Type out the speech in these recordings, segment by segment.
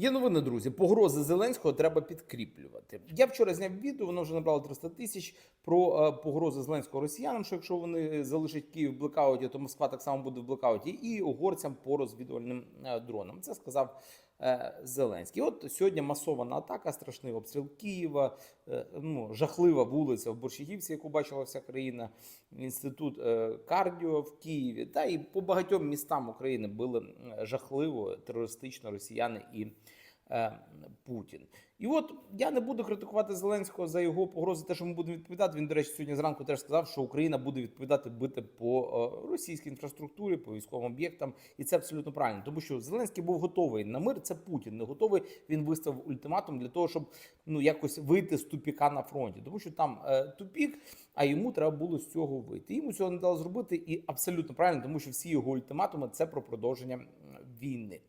Є новини, друзі. Погрози Зеленського треба підкріплювати. Я вчора зняв відео, воно вже набрало 300 тисяч про е, погрози Зеленського росіянам. Що якщо вони залишать Київ в блекауті, то Москва так само буде в блекауті, і угорцям по розвідувальним е, дронам. Це сказав Зеленський. От сьогодні масована атака, страшний обстріл Києва, е, ну жахлива вулиця в Борщагівці, яку бачила вся країна. Інститут е, кардіо в Києві, та і по багатьом містам України били е, жахливо терористично росіяни і е, Путін. І от я не буду критикувати Зеленського за його погрози, те, що ми будемо відповідати. Він, до речі, сьогодні зранку теж сказав, що Україна буде відповідати бити по е, російській інфраструктурі, по військовим об'єктам, і це абсолютно правильно, тому що Зеленський був готовий на мир. Це Путін не готовий. Він виставив ультиматум для того, щоб ну якось вийти з тупіка на фронті, тому що там е, тупік, а йому треба було з цього вийти. Йому цього не дало зробити, і абсолютно правильно, тому що всі його ультиматуми це про продовження війни.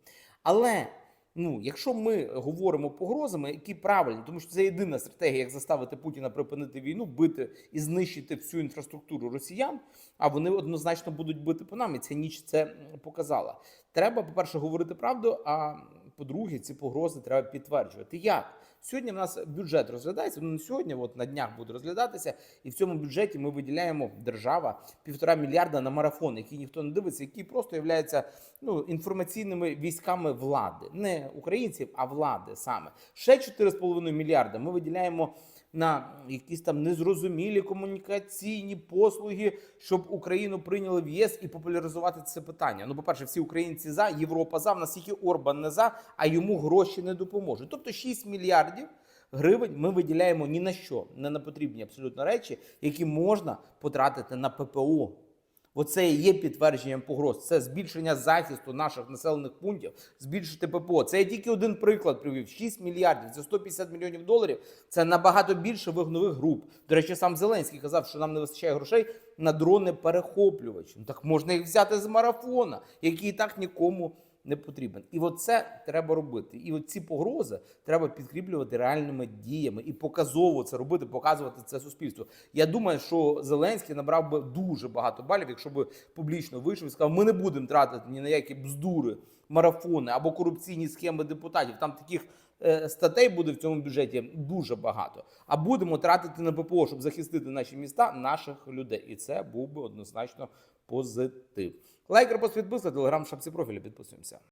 Але ну, якщо ми говоримо погрозами, які правильні, тому що це єдина стратегія, як заставити Путіна припинити війну, бити і знищити всю інфраструктуру росіян. А вони однозначно будуть бити по нам, і ця ніч це показала. Треба, по-перше, говорити правду. А по-друге, ці погрози треба підтверджувати. Як сьогодні в нас бюджет розглядається? Ну сьогодні, от на днях буде розглядатися, і в цьому бюджеті ми виділяємо держава півтора мільярда на марафон, який ніхто не дивиться, який просто являються ну, інформаційними військами влади, не українців, а влади саме. Ще 4,5 мільярда ми виділяємо на якісь там незрозумілі комунікаційні послуги, щоб Україну прийняли в ЄС і популяризувати це питання. Ну, по-перше, всі українці за, Європа за, в нас тільки Орбан не за, а йому гроші не допоможуть. Тобто 6 мільярдів. Гривень ми виділяємо ні на що, не на потрібні абсолютно речі, які можна потратити на ППО. Оце і є підтвердженням погроз. Це збільшення захисту наших населених пунктів, збільшити ППО. Це я тільки один приклад привів: 6 мільярдів, це 150 мільйонів доларів. Це набагато більше вигнових груп. До речі, сам Зеленський казав, що нам не вистачає грошей на дрони перехоплювачі. Ну так можна їх взяти з марафона, який і так нікому не потрібен. І оце треба робити. І оці погрози треба підкріплювати реальними діями і показово це робити, показувати це суспільству. Я думаю, що Зеленський набрав би дуже багато балів, якщо би публічно вийшов і сказав, ми не будемо тратити ні на які бздури, марафони або корупційні схеми депутатів. Там таких статей буде в цьому бюджеті дуже багато. А будемо тратити на ППО, щоб захистити наші міста, наших людей. І це був би однозначно позитив. Лайк, репост, підписка, телеграм, шапці профілі. Підписуємося.